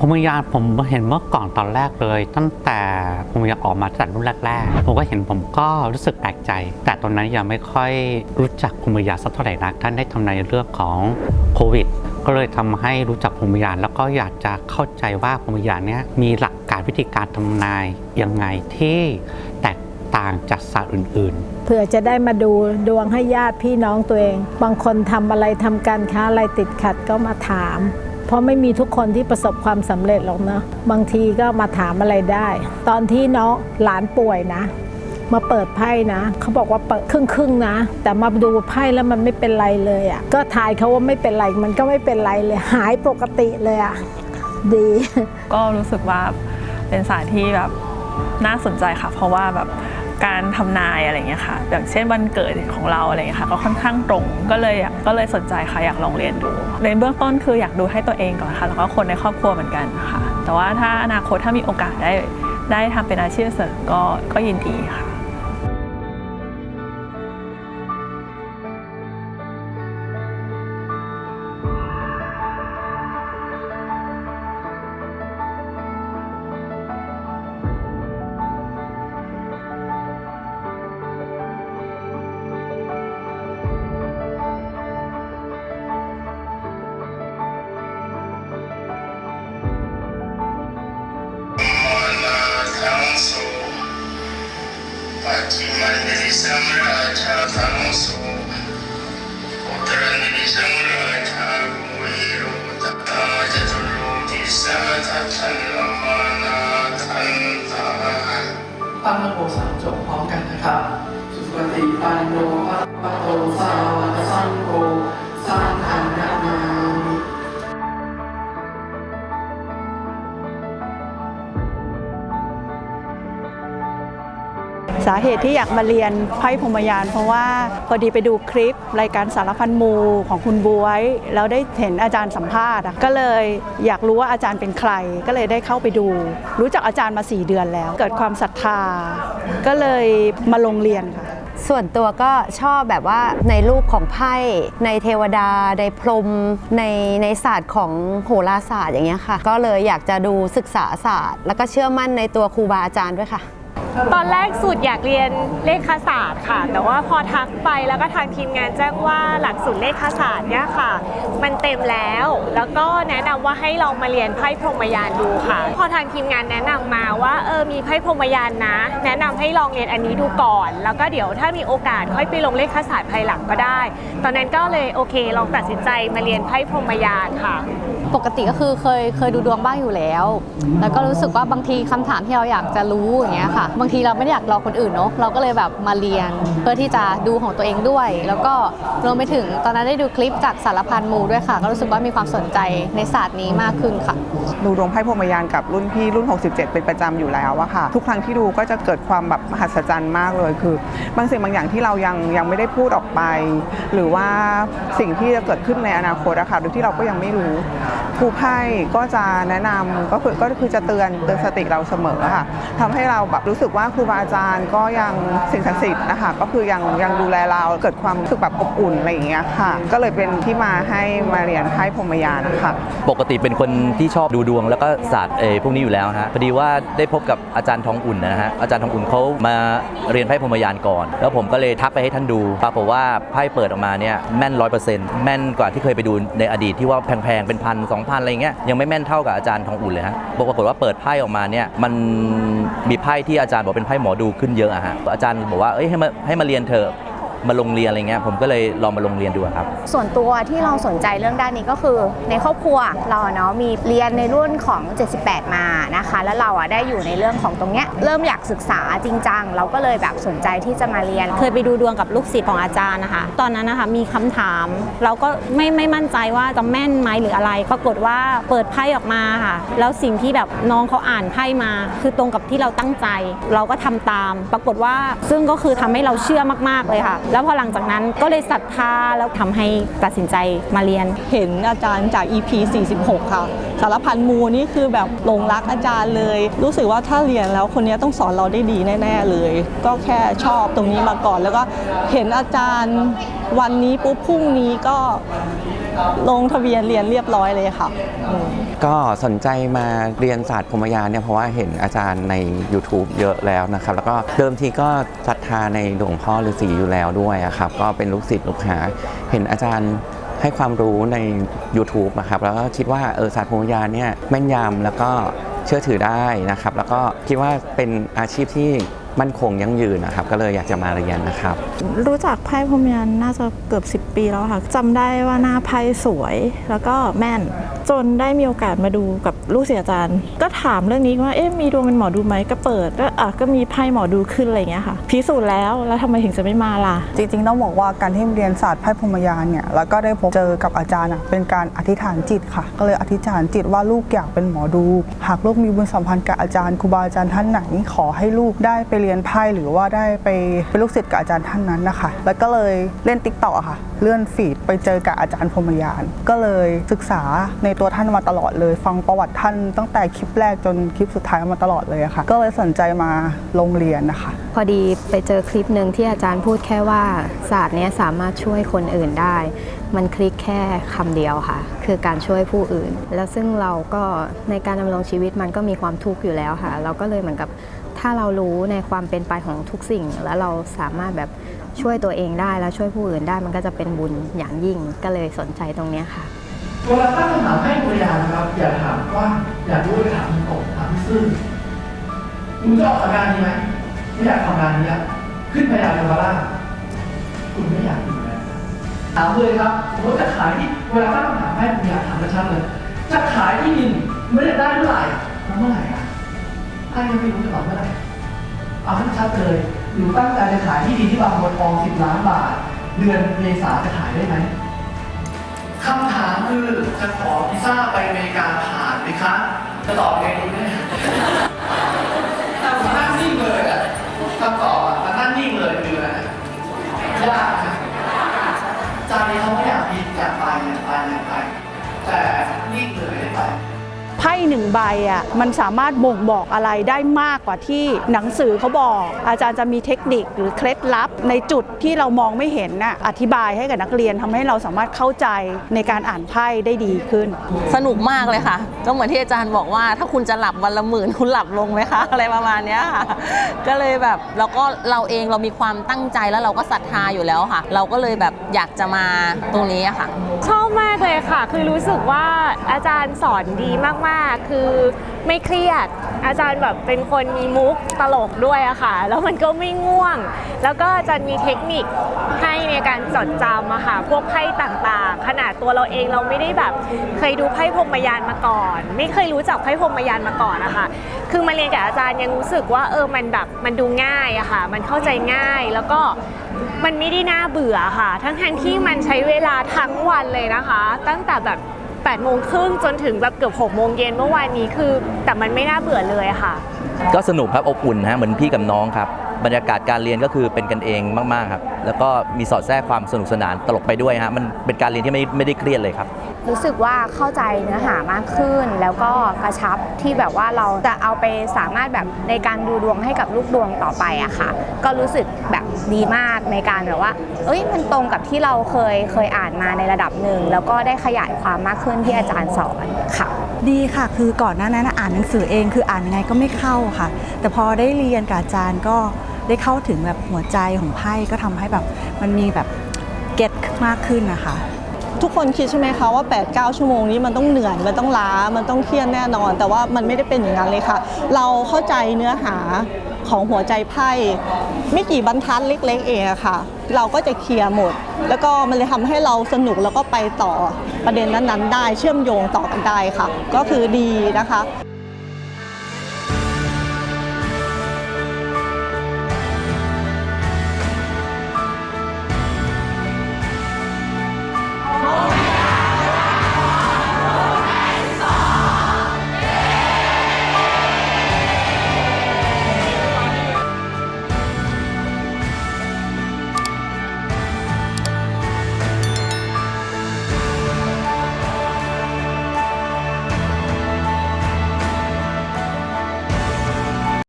ผมยานผมเห็นเมื่อก่อนตอนแรกเลย ตั้งแต่ผมยานออกมาตั้งแต่รุ่นแรกๆผมก็เห็นผมก็รู้สึกแปลกใจ แต่ตอนนั้นยังไม่ค่อยรู้จักภูมิยาสักเท่าไหร่นักท่านได้ทำในายเรื่องของโควิดก็เลยทำให้รู้จักภูมิยานแล้วก็อยากจะเข้าใจว่าภูมิยานเนี้ยมีหลักการวิธีการทำนายยังไงที่แตกต่างจากศาสตร์อื่นๆเผื่อจะได้มาดูดวงให้ญาติพี่น้องตัวเอง บางคนทำอะไรทำการค้าอะไรติดขัดก็มาถาม เพราะไม่มีทุกคนที่ประสบความสำเร็จหรอกนะบางทีก็มาถามอะไรได้ ตอนที่น้องหลานป่วยนะมาเปิดไพ่นะ เขาบอกว่าเปิดครึ่งครึ่งๆนะ แต่มาดูไพ่แล้วมันไม่เป็นไรเลยอะ่ะก็ทายเขาว่าไม่เป็นไรมันก็ไม่เป็นไรเลยหายปกติเลยอะ่ะดี ก็รู้สึกว่าเป็นศาสตร์ที่แบบน่าสนใจค่ะ เพราะว่าแบบ การทำนายอะไรเงี้ยค่ะอย่างเช่นวันเกิดของเราอะไรเงี้ยค่ะก็ค่อนข้างตรงก็เลยอยากก็เลยสนใจค่ะอยากลองเรียนดูในเบื้องต้นคืออยากดูให้ตัวเองก่อนค่ะแล้วก็คนในครอบครัวเหมือนกันค่ะแต่ว่าถ้าอนาคตถ้ามีโอกาสได้ได้ทำเป็นอาชีพเสริมก็ก็ยินดีค่ะ ปัจจิมันนิสัมราชาทั้งสุอุ สาเหตุที่อยากมาเรียนไพ่พรมยาน เพราะว่าพอดีไปดูคลิปรายการสารพันมูของคุณบวยแล้วได้เห็นอาจารย์สัมภาษณ์ก็เลยอยากรู้ว่าอาจารย์เป็นใคร ก็เลยได้เข้าไปดู รู้จักอาจารย์มา 4 เดือนแล้ว เกิดความศรัทธา ก็เลยมาลงเรียนค่ะส่วนตัวก็ชอบแบบว่าในรูปของไพ่ในเทวดา ในพรหมในในศาสตร์ของโหราศาสตร์อย่างเงี้ยค่ะ ก็เลยอยากจะดูศึกษาศาสตร์ แล้วก็เชื่อมั่นในตัวครูบาอาจารย์ด้วยค่ะ ตอนแรกสุดอยากเรียนเลขศาสตร์ค่ะ แต่ว่าพอทักไปแล้วก็ทางทีมงานแจ้งว่าหลักสูตรเลขศาสตร์เนี่ยค่ะ มันเต็มแล้ว แล้วก็แนะนำว่าให้ลองมาเรียนไพ่พรหมยานดูค่ะ พอทางทีมงานแนะนำมาว่าเออมีไพ่พรหมยานนะ แนะนำให้ลองเรียนอันนี้ดูก่อน แล้วก็เดี๋ยวถ้ามีโอกาสค่อยไปลงเลขศาสตร์ภายหลังก็ได้ ตอนนั้นก็เลยโอเคลองตัดสินใจมาเรียนไพ่พรหมยานค่ะปกติก็คือเคยเคยดูดวงบ้างอยู่แล้ว แล้วก็รู้สึกว่าบางทีคำถามที่เราอยากจะรู้อย่างเงี้ยค่ะางทีเราไม่ได้อยากรอคนอื่นเนาะเราก็เลยแบบมาเรียนเพื่อที่จะดูของตัวเองด้วย แล้วก็รวมไปถึงตอนนั้นได้ดูคลิปจากสารพันมูด้วยค่ะ ก็รู้สึกว่ามีความสนใจในศาสตร์นี้มากขึ้นค่ะดูดวงไพ่พรหมยานกับรุ่นพี่รุ่น 67 เป็นประจำอยู่แล้วอะค่ะ ทุกครั้งที่ดูก็จะเกิดความแบบมหัศจรรย์มากเลยคือ บางสิ่งบางอย่างที่เรายังยังไม่ได้พูดออกไป หรือว่าสิ่งที่จะเกิดขึ้นในอนาคตอะค่ะโดยที่เราก็ยังไม่รู้ ครูไพ่ก็จะแนะนำก็คือก็คือจะเตือนเตือนสติเราเสมอค่ะทำให้เราแบบรู้สึกว่าครูบาอาจารย์ก็ยังสิ่งศักดิ์สิทธิ์นะคะก็คือยังยังดูแลเราเกิดความรู้สึกแบบอบอุ่นอะไรอย่างเงี้ยค่ะ ก็เลยเป็นที่มาให้มาเรียนไพ่พรหมยานค่ะปกติเป็นคนที่ชอบดูดวงแล้วก็ศาสตร์เอพวกนี้อยู่แล้วฮะพอดีว่าได้พบกับอาจารย์ทองอุ่นนะฮะอาจารย์ทองอุ่นเขามาเรียนไพ่พรหมยานก่อน แล้วผมก็เลยทักไปให้ท่านดูปรากฏว่าไพ่เปิดออกมาเนี่ยแม่นร้อยเปอร์เซ็นต์แม่นกว่าที่เคยไปดูในอดีตที่ว่าแพงๆเป็นพันสองพันอะไรเงี้ยยังไม่แม่นเท่ากับอาจารย์ทองอุ่นเลยฮะปรากฏว่าเปิดไพ่ออกมาเนี่ยมันมีไพ่ที่อาจารย์บอกเป็นไพ่หมอดูขึ้นเยอะอะฮะอาจารย์บอกว่าเอ้ยให้มาให้มาเรียนเถอะ มาลงเรียนอะไรเงี้ยผมก็เลยลองมาลงเรียนดูอะครับ ส่วนตัวที่เราสนใจเรื่องด้านนี้ก็คือ ในครอบครัวเราอะเนาะมีเรียนในรุ่นของ 78 มานะคะ แล้วเราอะได้อยู่ในเรื่องของตรงเนี้ยเริ่มอยากศึกษาจริงจังเราก็เลยแบบสนใจที่จะมาเรียน เคยไปดูดวงกับลูกศิษย์ของอาจารย์นะคะ ตอนนั้นนะคะมีคำถาม เราก็ไม่ไม่มั่นใจว่าจะแม่นไหมหรืออะไร ปรากฏว่าเปิดไพ่ออกมาค่ะ แล้วสิ่งที่แบบน้องเขาอ่านไพ่มา คือตรงกับที่เราตั้งใจ เราก็ทำตาม ปรากฏว่าซึ่งก็คือทำให้เราเชื่อมากๆเลยค่ะแล้วพอหลังจากนั้นก็เลยศรัทธาแล้วทำให้ตัดสินใจมาเรียน เห็นอาจารย์จาก EP 46 ค่ะ สารพันมูนี่คือแบบหลงรักอาจารย์เลย รู้สึกว่าถ้าเรียนแล้วคนนี้ต้องสอนเราได้ดีแน่ ๆ เลย ก็แค่ชอบตรงนี้มาก่อน แล้วก็เห็นอาจารย์ วันนี้ปุ๊บพรุ่งนี้ก็ลงทะเบียนเรียนเรียบร้อยเลยค่ะ ก็สนใจมาเรียนศาสตร์พรมยานเนี่ยเพราะว่าเห็นอาจารย์ใน YouTube เยอะแล้วนะครับ แล้วก็เดิมทีก็ศรัทธาในหลวงพ่อฤาษีอยู่แล้วด้วยครับ ก็เป็นลูกศิษย์ลูกหา เห็นอาจารย์ให้ความรู้ใน YouTube นะครับ แล้วก็คิดว่าเออศาสตร์พรหมยานเนี่ยแม่นยำแล้วก็เชื่อถือได้นะครับ แล้วก็คิดว่าเป็นอาชีพที่ มั่นคงยั่งยืนนะครับ ก็เลยอยากจะมาเรียนนะครับ รู้จักไพ่พรมยันน่าจะเกือบ 10 ปีแล้วค่ะจำได้ว่าหน้าไพ่สวยแล้วก็แม่น จนได้มีโอกาสมาดูกับลูกศิษย์อาจารย์ ก็ถามเรื่องนี้ว่าเอ๊ะมีดวงเป็นหมอดูไหมก็เปิดก็อะก็มีไพ่หมอดูขึ้นอะไรอย่างเงี้ยค่ะพิสูจน์แล้วแล้วทำไมถึงจะไม่มาล่ะ จริงๆต้องบอกว่าการที่เรียนศาสตร์ไพ่พรหมยานเนี่ยแล้วก็ได้พบเจอกับอาจารย์อะเป็นการอธิษฐานจิตค่ะ ก็เลยอธิษฐานจิตว่าลูกอยากเป็นหมอดู หากลูกมีบุญสัมพันธ์กับอาจารย์ครูบาอาจารย์ท่านไหนขอให้ลูกได้ไปเรียนไพ่หรือว่าได้ไปเป็นลูกศิษย์กับอาจารย์ท่านนั้นนะคะ แล้วก็เลยเล่นติ๊กต็อกค่ะ เลื่อนฟีดไปเจอกับอาจารย์พรหมยาน ก็เลยศึกษาในตัวท่านมาตลอดเลย ฟังประวัติท่านตั้งแต่คลิปแรกจนคลิปสุดท้ายมาตลอดเลยค่ะ ก็เลยสนใจมาลงเรียนนะคะ พอดีไปเจอคลิปหนึ่งที่อาจารย์พูดแค่ว่าศาสตร์นี้สามารถช่วยคนอื่นได้ มันคลิกแค่คำเดียวค่ะ คือการช่วยผู้อื่น แล้วซึ่งเราก็ในการดำรงชีวิตมันก็มีความทุกข์อยู่แล้วค่ะ เราก็เลยเหมือนกับถ้าเรารู้ในความเป็นไปของทุกสิ่ง แล้วเราสามารถแบบช่วยตัวเองได้แล้วช่วยผู้อื่นได้มันก็จะเป็นบุญอย่างยิ่งก็เลยสนใจตรงนี้ค่ะ เวลาตั้งคำถามให้ภรรยานะครับ อย่าถามว่าอย่ารู้ไปถามตรงถามซื่อคุณจะออกจากงานนี้ไหมไม่อยากทำงานนี้แล้วขึ้นพยายามมาล่าคุณไม่อยากอยู่แล้วถามเลยครับสมมติจะขายที่เวลาตั้งคำถามให้ภรรยาถามชัดๆเลย จะขายที่ดินไม่ได้ได้เมื่อไหร่เมื่อไหร่อะถ้ายังไม่รู้จะตอบเมื่อไหร่เอาให้ชัดเลยหรือตั้งใจจะขายที่ดินที่บางบัวทองสิบล้านบาท เดือนเมษาจะขายได้ไหม คำถามคือจะขอวีซ่าไปอเมริกาผ่านไหมคะจะตอบไงดีเนี่ยแต่ นึ่งใบอะมันสามารถบ่งบอกอะไรได้มากกว่าที่หนังสือเขาบอก อาจารย์จะมีเทคนิคหรือเคล็ดลับ ในจุดที่เรามองไม่เห็นน่ะอธิบายให้กับนักเรียนทำให้เราสามารถเข้าใจในการอ่านไพ่ได้ดีขึ้น สนุกมากเลยค่ะก็เหมือนที่อาจารย์บอกว่า ถ้าคุณจะหลับวันละหมื่นคุณหลับลงไหมคะอะไรประมาณเนี้ยค่ะก็เลยแบบเราก็เราเองเรามีความตั้งใจแล้วเราก็ศรัทธาอยู่แล้วค่ะ เราก็เลยแบบอยากจะมาตรงนี้อะค่ะ ชอบมากเลยค่ะ คือรู้สึกว่าอาจารย์สอนดีมากๆคือไม่เครียด อาจารย์แบบเป็นคนมีมุกตลกด้วยอะค่ะ แล้วมันก็ไม่ง่วง แล้วก็อาจารย์มีเทคนิคให้ในการจดจำอะค่ะ พวกไพ่ต่างๆ ขนาดตัวเราเองเราไม่ได้แบบเคยดูไพ่พรมยานมาก่อน ไม่เคยรู้จักไพ่พรมยานมาก่อนนะคะคือมาเรียนกับอาจารย์ยังรู้สึกว่าเออ มันแบบมันดูง่ายอะค่ะ มันเข้าใจง่าย แล้วก็มันไม่ได้น่าเบื่อค่ะ ทั้งทที่มันใช้เวลาทั้งวันเลยนะคะ ตั้งแต่แบบ 8โมงครึ่งจนถึงแบบเกือบ6โมงเย็นเมื่อวานนี้คือ แต่มันไม่น่าเบื่อเลยค่ะ ก็สนุกครับอบอุ่นฮะเหมือนพี่กับน้องครับ บรรยากาศการเรียนก็คือเป็นกันเองมาก ๆ ครับ แล้วก็มีสอดแทรกความสนุกสนานตลกไปด้วยฮะมันเป็นการเรียนที่ไม่ไม่ได้เครียดเลยครับ รู้สึกว่าเข้าใจเนื้อหามากขึ้น แล้วก็กระชับที่แบบว่าเราจะเอาไปสามารถแบบในการดูดวงให้กับลูกดวงต่อไปอะค่ะ ก็รู้สึกแบบดีมากในการแบบว่า เอ้ยมันตรงกับที่เราเคยเคยอ่านมาในระดับหนึ่งแล้วก็ได้ขยายความมากขึ้นที่อาจารย์สอนค่ะดีค่ะ คือก่อนหน้านั้นอ่านหนังสือเองคืออ่านยังไงก็ไม่เข้าค่ะ แต่พอได้เรียนกับอาจารย์ก็ ได้เข้าถึงแบบหัวใจของไพ่ก็ทำให้แบบมันมีแบบเก็ตมากขึ้นนะคะทุกคนคิดใช่ไหมคะว่า 8-9 ชั่วโมงนี้มันต้องเหนื่อย มันต้องล้า มันต้องเครียดแน่นอน แต่ว่ามันไม่ได้เป็นอย่างนั้นเลยค่ะ เราเข้าใจเนื้อหาของหัวใจไพ่ไม่กี่บรรทัดเล็ก ๆ เองอะค่ะ เราก็จะเคลียร์หมด แล้วก็มันเลยทำให้เราสนุกแล้วก็ไปต่อประเด็นนั้นๆ ได้เชื่อมโยงต่อกันได้ค่ะ ก็คือดีนะคะ